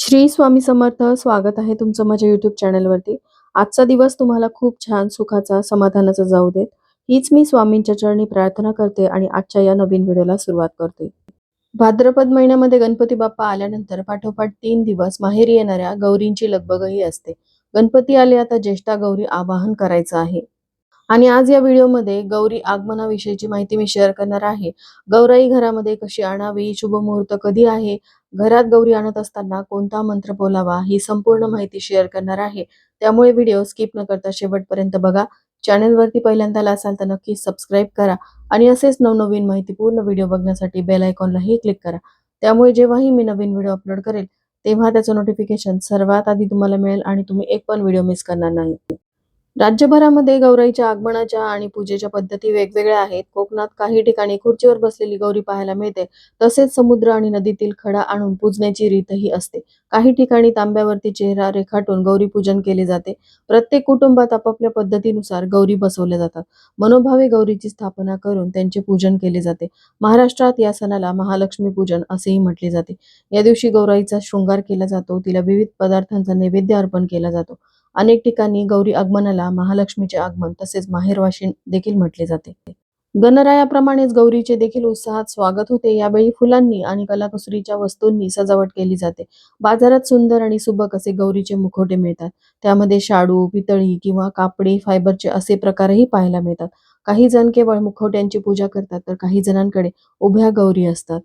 श्री स्वामी समर्थ स्वागत आहे तुमचं माझ्या युट्यूब चॅनलवरती आजचा दिवस तुम्हाला खूप छान सुखाचा समाधानाचा जाऊ देत. हीच मी स्वामींच्या चरणी प्रार्थना करते आणि आजच्या या नवीन व्हिडिओला सुरुवात करते. भाद्रपद महिन्यामध्ये गणपती बाप्पा आल्यानंतर पाठोपाठ तीन दिवस माहेरी येणाऱ्या गौरींची लगबगही असते. गणपती आले आता ज्येष्ठा गौरी आवाहन करायचं आहे. आणि आज या व्हिडिओमध्ये गौरी आगमनाविषयीची माहिती मी शेअर करणार आहे. गौराई घरामध्ये कशी आणावी शुभ मुहूर्त कधी आहे घरात गौरी आणत असताना कोणता मंत्र बोलावा ही संपूर्ण माहिती शेअर करणार आहे. त्यामुळे व्हिडिओ स्किप न करता शेवटपर्यंत बघा. चॅनलवरती पहिल्यांदा असाल तर नक्की सबस्क्राईब करा आणि असेच नवनवीन माहितीपूर्ण व्हिडिओ बघण्यासाठी बेल आयकॉनलाही क्लिक करा. त्यामुळे जेव्हाही मी नवीन व्हिडिओ अपलोड करेल तेव्हा त्याचं नोटिफिकेशन सर्वात आधी तुम्हाला मिळेल आणि तुम्ही एक पण व्हिडिओ मिस करणार नाही. राज्यभरामध्ये गौराईच्या आगमनाच्या आणि पूजेच्या पद्धती वेगवेगळ्या आहेत. कोकणात काही ठिकाणी खुर्चीवर बसलेली गौरी पाहायला मिळते. तसेच समुद्र आणि नदीतील खडा आणून पूजण्याची रीतही असते. काही ठिकाणी तांब्यावरती चेहरा रेखाटून गौरी पूजन केले जाते. प्रत्येक कुटुंबात आपापल्या पद्धतीनुसार गौरी बसवल्या जातात. मनोभावे गौरीची स्थापना करून त्यांचे पूजन केले जाते. महाराष्ट्रात या सणाला महालक्ष्मी पूजन असेही म्हटले जाते. या दिवशी गौराईचा शृंगार केला जातो. तिला विविध पदार्थांचा नैवेद्य अर्पण केला जातो. अनेक ठिकाणी गौरी आगमनाला महालक्ष्मीचे आगमन तसेच माहेरवाशी देखील म्हटले जाते. गणरायाप्रमाणेच गौरीचे देखील उत्साहात स्वागत होते. यावेळी फुलांनी आणि कलाकुसरीच्या वस्तूंनी सजावट केली जाते. बाजारात सुंदर आणि सुबक असे गौरीचे मुखवटे मिळतात. त्यामध्ये शाडू पितळी किंवा कापडी फायबरचे असे प्रकारही पाहायला मिळतात. काही जण केवळ मुखवट्यांची पूजा करतात तर काही जणांकडे उभ्या गौरी असतात.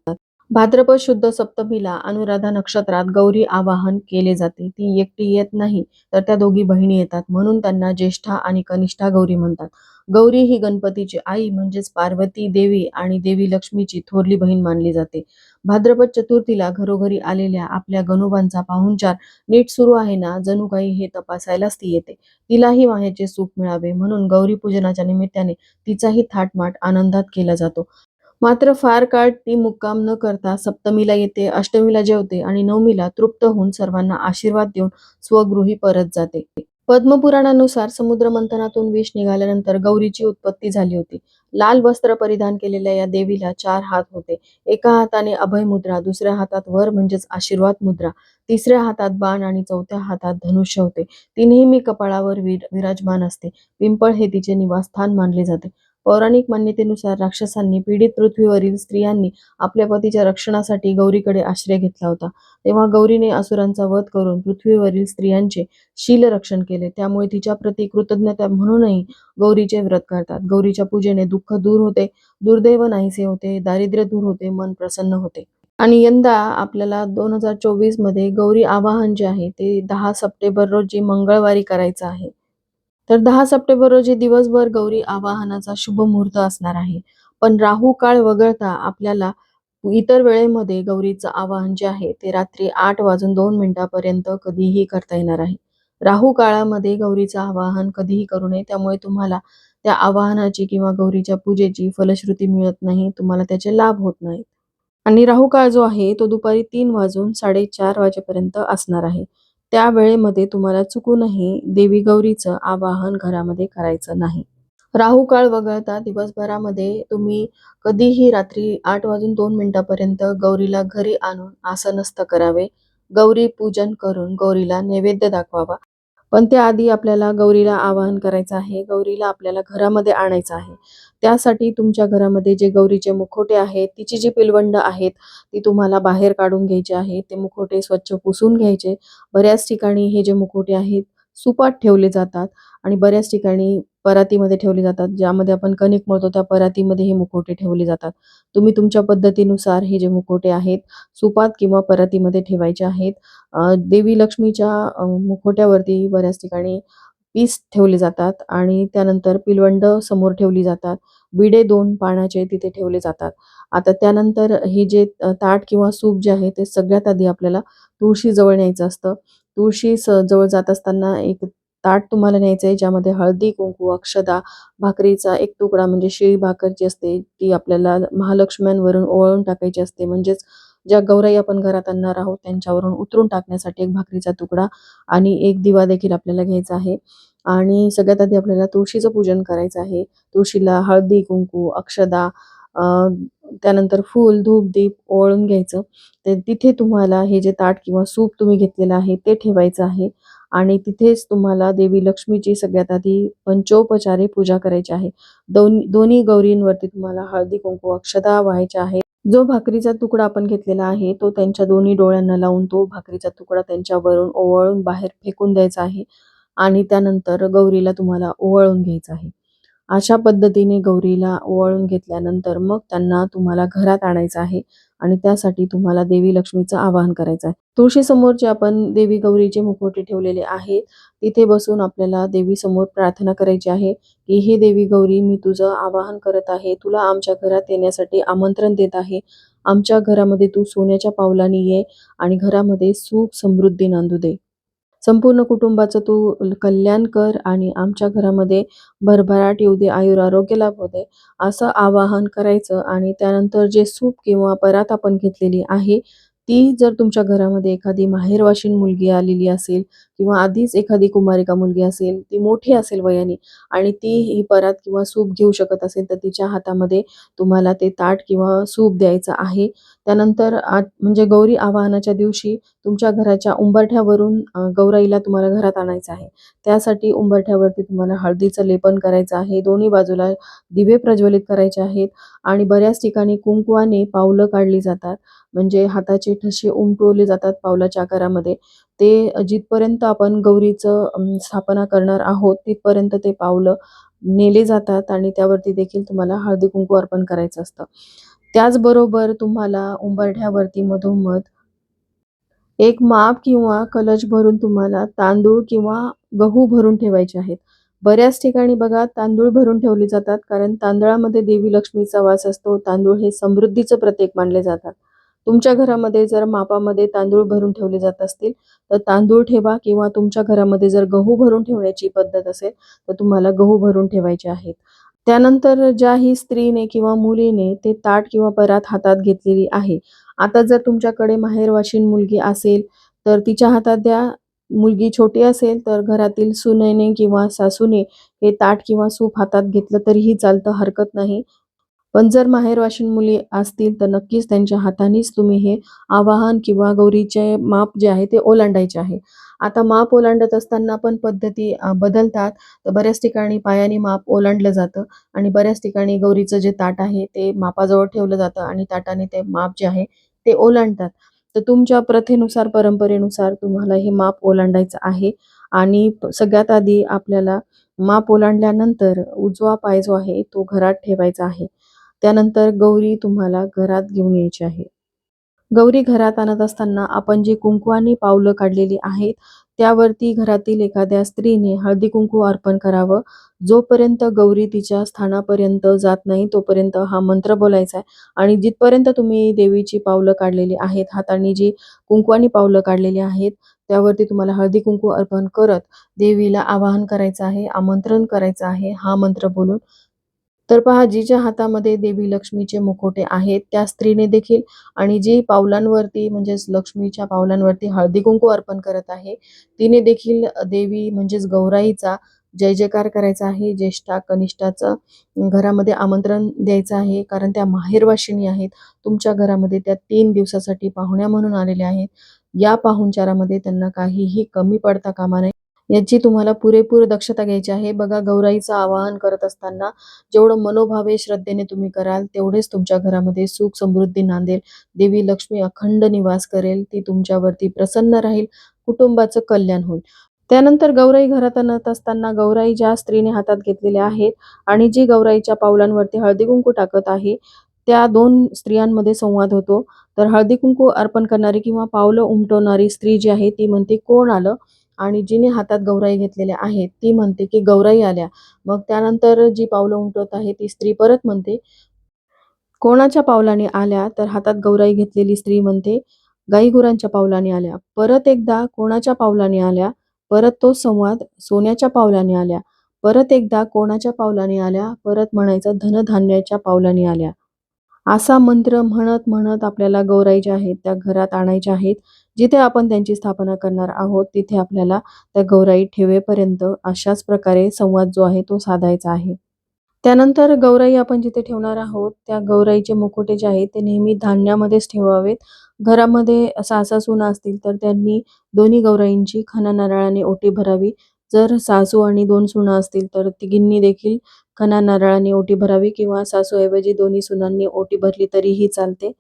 भाद्रपद शुद्ध सप्तमीला अनुराधा नक्षत्रात गौरी आवाहन केले जाते. ती एकटी येत नाही तर त्या दोघी बहिणी येतात. म्हणून त्यांना ज्येष्ठा आणि कनिष्ठा गौरी म्हणतात. गौरी ही गणपतीची आई म्हणजेच पार्वती देवी आणि देवी लक्ष्मीची थोरली बहीण मानली जाते. भाद्रपद चतुर्थीला घरोघरी आलेल्या आपल्या गणोबांचा पाहुणचार नीट सुरू आहे ना जणू काही हे तपासायलाच ती येते. तिलाही माहेरचे सुख मिळावे. म्हणून गौरी पूजनाच्या निमित्ताने तिचाही थाटमाट आनंदात केला जातो. मात्र फार काळ ती मुक्काम न करता सप्तमीला येते अष्टमीला जेवते आणि नवमीला तृप्त होऊन सर्वांना आशीर्वाद देऊन स्वगृही परत जाते. पद्मपुराणानुसार समुद्र मंथनातून विष निघाल्यानंतर गौरीची उत्पत्ती झाली होती. लाल वस्त्र परिधान केलेल्या या देवीला चार हात होते. एका हाताने अभय मुद्रा दुसऱ्या हातात वर म्हणजेच आशीर्वाद मुद्रा तिसऱ्या हातात बाण आणि चौथ्या हातात धनुष्य होते. ती नेहमी कपाळावर विर विराजमान असते. पिंपळ हे तिचे निवासस्थान मानले जाते. पौराणिक मान्यतेनुसार राक्षसांनी पीडित पृथ्वीवरील स्त्रियांनी आपल्या पतीच्या रक्षणासाठी गौरीकडे आश्रय घेतला होता. तेव्हा गौरीने असुरांचा वध करून पृथ्वीवरील स्त्रियांचे शील रक्षण केले. त्यामुळे तिच्या प्रती कृतज्ञता म्हणूनही गौरीचे व्रत करतात गौरीच्या पूजेने दुःख दूर होते दुर्दैव नाहीसे होते दारिद्र्य दूर होते मन प्रसन्न होते. आणि यंदा आपल्याला दोन हजार चोवीसमध्ये गौरी आवाहन जे आहे ते दहा सप्टेंबर रोजी मंगळवारी करायचं आहे. तर दहा सप्टेंबर रोजी दिवसभर गौरी आवाहनाचा शुभ मुहूर्त असणार आहे. पण राहू काळ वगळता आपल्याला इतर वेळेमध्ये गौरीचं आवाहन जे आहे ते रात्री आठ वाजून दोन मिनिटापर्यंत कधीही करता येणार आहे. राहू काळामध्ये गौरीचं आवाहन कधीही करू नये त्यामुळे तुम्हाला त्या आवाहनाची किंवा गौरीच्या पूजेची फलश्रुती मिळत नाही तुम्हाला त्याचे लाभ होत नाहीत. आणि राहू काळ जो आहे तो दुपारी तीन वाजून साडेचार वाजेपर्यंत असणार आहे. त्या वेळेमध्ये तुम्हाला चुकूनही देवी गौरीचं आवाहन घरामध्ये करायचं नाही. राहू काळ वगळता दिवसभरामध्ये तुम्ही कधीही रात्री आठ वाजून दोन मिनिटापर्यंत गौरीला घरी आणून आसनस्थ करावे. गौरी पूजन करून गौरीला नैवेद्य दाखवावा. पण त्याआधी आपल्याला गौरीला आवाहन करायचं आहे. गौरीला आपल्याला घरामध्ये आणायचं आहे. त्यासाठी तुमच्या घरामध्ये जे गौरीचे मुखोटे आहेत तिची जी पिलवंड आहेत ती तुम्हाला बाहेर काढून घ्यायची आहे. ते मुखोटे स्वच्छ पुसून घ्यायचे. बऱ्याच ठिकाणी हे जे मुखोटे आहेत सुपात ठेवले जातात. आणि बऱ्याच ठिकाणी परातीमध्ये ठेवले जातात ज्यामध्ये आपण कणिक मळतो त्या परातीमध्ये हे मुखवटे ठेवले जातात. तुम्ही तुमच्या पद्धतीनुसार हे जे मुखवटे आहेत सुपात किंवा परातीमध्ये ठेवायचे आहेत. देवी लक्ष्मीच्या मुखवट्यावरती बऱ्याच ठिकाणी पीस ठेवले जातात आणि त्यानंतर पिलवंड समोर ठेवली जातात. बिडे दोन पाण्याचे तिथे ठेवले जातात. आता त्यानंतर हे जे ताट किंवा सूप जे आहे ते सगळ्यात आधी आपल्याला तुळशीजवळ न्यायचं असतं. तुळशी स जवळ जात असताना एक ताट तुम्हाला न्यायचं आहे ज्यामध्ये हळदी कुंकू अक्षदा भाकरीचा एक तुकडा म्हणजे शिळी भाकर जी असते ती आपल्याला महालक्ष्म्यांवरून ओवाळून टाकायची असते. म्हणजेच ज्या गौराई आपण घरात आणणार आहोत त्यांच्यावरून उतरून टाकण्यासाठी एक भाकरीचा तुकडा आणि एक दिवा देखील आपल्याला घ्यायचा आहे. आणि सगळ्यात आधी आपल्याला तुळशीचं पूजन करायचं आहे. तुळशीला हळदी कुंकू अक्षदा अ, त्यानंतर फूल, धूप, दीप ओळून घ्यायचं. ते तिथे तुम्हाला हे जे ताट किंवा सूप तुम्ही घेतलेलं आहे ते ठेवायचं आहे. आणि तिथेच तुम्हाला देवी लक्ष्मीची सगळ्यात आधी पंचोपचारे पूजा करायची आहे. दोन दोन्ही गौरींवरती तुम्हाला हळदी-कुंकू, अक्षता व्हायच्या आहे जो भाकरीचा तुकडा आपण घेतलेला आहे, तो त्यांच्या दोन्ही डोळ्यांना लावून तो भाकरीचा तुकडा त्यांच्यावरून ओवाळून बाहेर फेकून द्यायचा आहे आणि त्यानंतर गौरीला तुम्हाला ओवाळून घ्यायचं आहे. अशा पद्धतीने गौरीला ओवाळून घेतल्यानंतर मग त्यांना तुम्हाला घरात आणायचं आहे आणि त्यासाठी तुम्हाला देवी लक्ष्मीचं आवाहन करायचं आहे. तुळशीसमोर जे आपण देवी गौरीचे मुखवटे ठेवलेले आहेत, तिथे बसून आपल्याला देवी समोर प्रार्थना करायची आहे, की "हे देवी गौरी, मी तुझं आवाहन करत आहे. तुला आमच्या घरात येण्यासाठी आमंत्रण देत आहे. आमच्या घरामध्ये तू सोन्याच्या पावलाने ये आणि घरामध्ये सुख समृद्धी नांदू दे. संपूर्ण कुटुंबाचं तू कल्याण कर आणि आमच्या घरामध्ये भरभराट येऊ दे, आयुरारोग्य लाभू दे." असं आवाहन करायचं आणि त्यानंतर जे सूप किंवा परात आपण घेतलेली आहे, ती जर तुमच्या घरामध्ये एखादी माहेरवाशीन मुलगी आलेली असेल किंवा आधीच एखादी कुमारिका मुलगी असेल, ती मोठी असेल वयाने आणि ती ही परात किंवा सूप घेऊ शकत असेल, तर तिच्या हातामध्ये तुम्हाला ते ताट किंवा सूप द्यायचं आहे. त्यानंतर म्हणजे गौरी आवाहनाच्या दिवशी तुमच्या घराच्या उंबरठ्यावरून गौराईला तुम्हाला घरात आणायचं आहे. त्यासाठी उंबरठ्यावरती तुम्हाला हळदीचं लेपन करायचं आहे. दोन्ही बाजूला दिवे प्रज्वलित करायचे आहेत आणि बऱ्याच ठिकाणी कुंकवाने पावलं काढली जातात. म्हणजे हाताचे ठसे उमटवले जातात पावलाच्या आकारामध्ये. ते जिथपर्यंत आपण गौरीचं अं, स्थापना करणार आहोत, तिथपर्यंत ते पावलं नेले जातात आणि त्यावरती देखील तुम्हाला हळदी-कुंकू अर्पण करायचं असतं. त्याचबरोबर तुम्हाला उंबरठ्यावरती मधोमध एक माप किंवा कलश भरून तुम्हाला तांदूळ किंवा गहू भरून ठेवायचे आहेत. बऱ्याच ठिकाणी बघा तांदूळ भरून ठेवले जातात, कारण तांदळामध्ये देवी लक्ष्मीचा वास असतो. तांदूळ हे समृद्धीचं प्रतीक मानले जातात. तुमच्या घरामध्ये जर मापामध्ये तांदूळ भरून ठेवले जात असतील, तर तांदूळ ठेवा किंवा तुमच्या घरामध्ये जर गहू भरून ठेवण्याची पद्धत असेल, तर तुम्हाला गहू भरून ठेवायचे आहेत. त्यानंतर ज्याही स्त्रीने किंवा मुलीने ते ताट किंवा परात हातात घेतलेली आहे. आता जर तुमच्याकडे माहेरवाशीन मुलगी असेल, तर तिच्या हातात द्या. मुलगी छोटी असेल, तर घरातील सुनेने किंवा सासूने हे ताट किंवा सूप हातात घेतलं तरीही चालतं, हरकत नाही. पण जर माहेरवाशीण मुली असतील, तर नक्कीच त्यांच्या हातानेच तुम्ही हे आवाहन किंवा गौरीचे माप जे आहे ते ओलांडायचे आहे. आता माप ओलांडत असताना पण पद्धती बदलतात. तर बऱ्याच ठिकाणी पायाने माप ओलांडलं जातं आणि बऱ्याच ठिकाणी गौरीचं जे ताट आहे ते मापाजवळ ठेवलं जातं आणि ताटाने ते माप जे आहे ते ओलांडतात. तर तुमच्या प्रथेनुसार, परंपरेनुसार तुम्हाला हे माप ओलांडायचं आहे आणि सगळ्यात आधी आपल्याला माप ओलांडल्यानंतर उजवा पाय जो आहे तो घरात ठेवायचा आहे. त्यानंतर गौरी तुम्हाला घरात घेऊन यायची आहे. गौरी घरात आणत असताना आपण जी कुंकवानी पावलं काढलेली आहेत, त्यावरती घरातील एखाद्या स्त्रीने हळदी-कुंकू अर्पण करावं. जोपर्यंत गौरी तिच्या स्थानापर्यंत जात नाही, तोपर्यंत हा मंत्र बोलायचा आहे आणि जिथपर्यंत तुम्ही देवीची पावलं काढलेली आहेत, हाताने जी कुंकवानी पावलं काढलेली आहेत, त्यावरती तुम्हाला हळदी-कुंकू अर्पण करत देवीला आवाहन करायचं आहे, आमंत्रण करायचं आहे हा मंत्र बोलून. तर पहा जिच्या हातामध्ये देवी लक्ष्मीचे मुखोटे आहेत, त्या स्त्रीने देखील आणि जी पावलांवरती म्हणजेच लक्ष्मीच्या पावलांवरती हळदी-कुंकू अर्पण करत आहे, तिने देखील देवी म्हणजेच गौराईचा जय-जयकार करायचा आहे. ज्येष्ठा, कनिष्ठाचं घरामध्ये आमंत्रण द्यायचं आहे, कारण त्या माहेरवाशिणी आहेत. तुमच्या घरामध्ये त्या तीन दिवसासाठी पाहुण्या म्हणून आलेल्या आहेत. या पाहुणचारामध्ये त्यांना काहीही कमी पडता कामा नये, याची तुम्हाला पुरेपूर दक्षता घ्यायची आहे. बघा गौराईचं आवाहन करत असताना जेवढं मनोभावे, श्रद्धेने तुम्ही कराल, तेवढेच तुमच्या घरामध्ये सुख समृद्धी नांदेल. देवी लक्ष्मी अखंड निवास करेल. ती तुमच्यावरती प्रसन्न राहील. कुटुंबाचं कल्याण होईल. त्यानंतर गौराई घरात आणत असताना गौराई ज्या स्त्रीने हातात घेतलेल्या आहेत आणि जी गौराईच्या पावलांवरती हळदी-कुंकू टाकत आहे, त्या दोन स्त्रियांमध्ये संवाद होतो. तर हळदी-कुंकू अर्पण करणारी किंवा पावलं उमटवणारी स्त्री जी आहे, ती म्हणते, "कोण आलं?" आणि जिने हातात गौराई घेतलेल्या आहेत, ती म्हणते, की "गौराई आल्या." मग त्यानंतर जी पावलं उमटवत आहे ती स्त्री परत म्हणते, "कोणाच्या पावलाने आल्या?" तर हातात गौराई घेतलेली स्त्री म्हणते, "गाई-गुरांच्या पावलाने आल्या." परत एकदा, "कोणाच्या पावलाने आल्या?" परत तो संवाद, "सोन्याच्या पावलाने आल्या." परत एकदा, "कोणाच्या पावलाने आल्या?" परत म्हणायचं, "धनधान्याच्या पावलाने आल्या." असा मंत्र म्हणत, म्हणत आपल्याला गौराई ज्या आहेत त्या घरात आणायच्या आहेत. जिथे आपण त्यांची स्थापना करणार आहोत, तिथे आपल्याला त्या गौराई ठेवेपर्यंत अशाच प्रकारे संवाद जो आहे तो साधायचा आहे. त्यानंतर गौराई आपण जिथे ठेवणार आहोत त्या गौराईचे मुकुटे जे आहेत ते नेहमी धान्यामध्येच ठेवावेत. घरामध्ये सासा सुना असतील तर त्यांनी दोन्ही गौराईंची खणा नारळाने ओटी भरावी. जर सासू आणि दोन सुना असतील तर तिघींनी देखील खना नारळाने ओटी भरावी किंवा सासूऐवजी दोन्ही सुनांनी ओटी भरली तरीही चालते.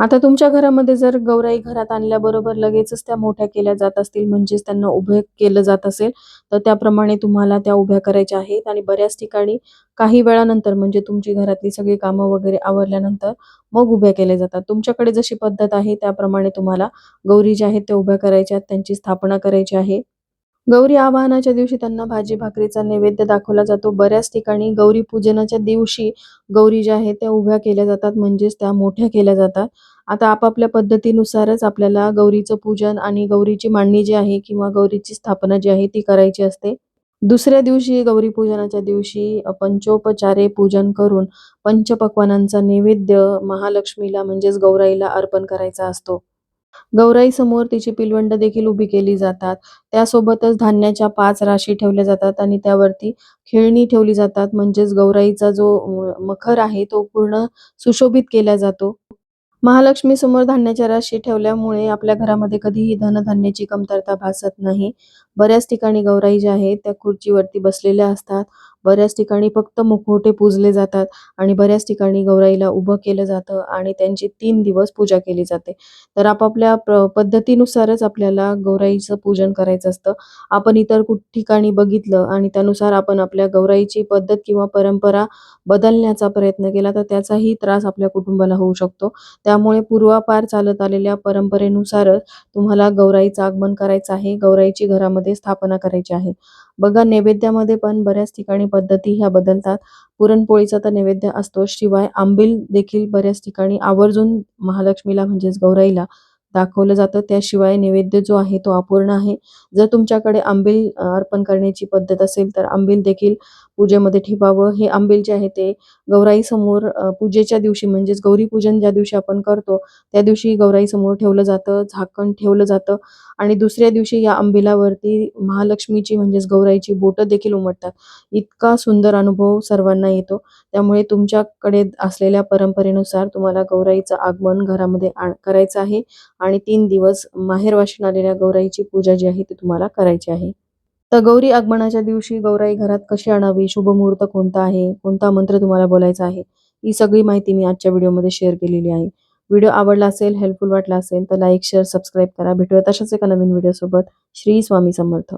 आता तुमच्या घरामध्ये जर गौराई घरात आणल्याबरोबर लगेचच त्या मोठ्या केल्या जात असतील म्हणजेच त्यांना उभे केलं जात असेल तर त्याप्रमाणे तुम्हाला त्या उभ्या करायच्या आहेत. आणि बऱ्याच ठिकाणी काही वेळानंतर म्हणजे तुमची घरातली सगळी कामं वगैरे आवरल्यानंतर मग उभ्या केल्या जातात. तुमच्याकडे जशी पद्धत आहे त्याप्रमाणे तुम्हाला गौरी ज्या आहेत त्या उभ्या करायच्या त्यांची स्थापना करायची आहे. गौरी आवाहनाच्या दिवशी त्यांना भाजी भाकरीचा नैवेद्य दाखवला जातो. बऱ्याच ठिकाणी गौरी पूजनाच्या दिवशी गौरी ज्या आहेत त्या उभ्या केल्या जातात म्हणजेच त्या मोठ्या केल्या जातात. आता आपापल्या पद्धतीनुसारच आपल्याला गौरीचं पूजन आणि गौरीची मांडणी जी आहे किंवा गौरीची स्थापना जी आहे ती करायची असते. दुसऱ्या दिवशी गौरी पूजनाच्या दिवशी पंचोपचारे पूजन करून पंचपक्वानांचा नैवेद्य महालक्ष्मीला म्हणजेच गौराईला अर्पण करायचा असतो. गौराई समोर तिची पिलवंड देखील उभी केली जातात. त्यासोबतच धान्याच्या पाच राशी ठेवल्या जातात आणि त्यावरती खेळणी ठेवली जातात. म्हणजेच गौराईचा जो मखर आहे तो पूर्ण सुशोभित केला जातो. महालक्ष्मी समोर धान्याच्या राशी ठेवल्यामुळे आपल्या घरामध्ये कधीही धनधान्याची कमतरता भासत नाही. बऱ्याच ठिकाणी गौराई ज्या आहेत त्या खुर्चीवरती बसलेल्या असतात. बऱ्याच ठिकाणी फक्त मुखवटे पूजले जातात आणि बऱ्याच ठिकाणी गौराईला उभं केलं जातं आणि त्यांची तीन दिवस पूजा केली जाते. तर आपापल्या प्र पद्धतीनुसारच आपल्याला गौराईचं पूजन करायचं असतं. आपण इतर कुठ ठिकाणी बघितलं आणि त्यानुसार आपण आपल्या गौराईची पद्धत किंवा परंपरा बदलण्याचा प्रयत्न केला तर त्याचाही त्रास आपल्या कुटुंबाला होऊ शकतो. त्यामुळे पूर्वापार चालत आलेल्या परंपरेनुसारच तुम्हाला गौराईचं आगमन करायचं आहे. गौराईची घरामध्ये स्थापना करायची आहे. बघा नैवेद्यामध्ये पण बऱ्याच ठिकाणी पद्धती ह्या बदलतात. पुरणपोळीचा तर नैवेद्य असतो शिवाय आंबील देखील बऱ्याच ठिकाणी आवर्जून महालक्ष्मीला म्हणजेच गौराईला दाखवलं जातं. त्याशिवाय नैवेद्य जो आहे तो अपूर्ण आहे. जर तुमच्याकडे आंबील अर्पण करण्याची पद्धत असेल तर आंबील देखील पूजेमध्ये ठेवावं. हे आंबील जे आहे ते गौराई समोर पूजेच्या दिवशी म्हणजेच गौरीपूजन ज्या दिवशी आपण करतो त्या दिवशी गौराई समोर ठेवलं जातं झाकण ठेवलं जातं. आणि दुसऱ्या दिवशी या आंबिलावरती महालक्ष्मीची म्हणजेच गौराईची बोटं देखील उमटतात. इतका सुंदर अनुभव सर्वांना येतो. त्यामुळे तुमच्याकडे असलेल्या परंपरेनुसार तुम्हाला गौराईचं आगमन घरामध्ये आण करायचं आहे. आणि तीन दिवस माहेर माहेरवाशीन आलेल्या गौराईची पूजा जी आहे ती तुम्हाला करायची आहे. तर गौरी आगमनाच्या दिवशी गौराई घरात कशी आणावी शुभ मुहूर्त कोणता आहे कोणता मंत्र तुम्हाला बोलायचा आहे ही सगळी माहिती मी आजच्या व्हिडिओमध्ये शेअर केलेली आहे. व्हिडिओ आवडला असेल हेल्पफुल वाटला असेल तर लाईक शेअर सबस्क्राईब करा. भेटूया तशाच एका नवीन व्हिडिओसोबत. श्री स्वामी समर्थ.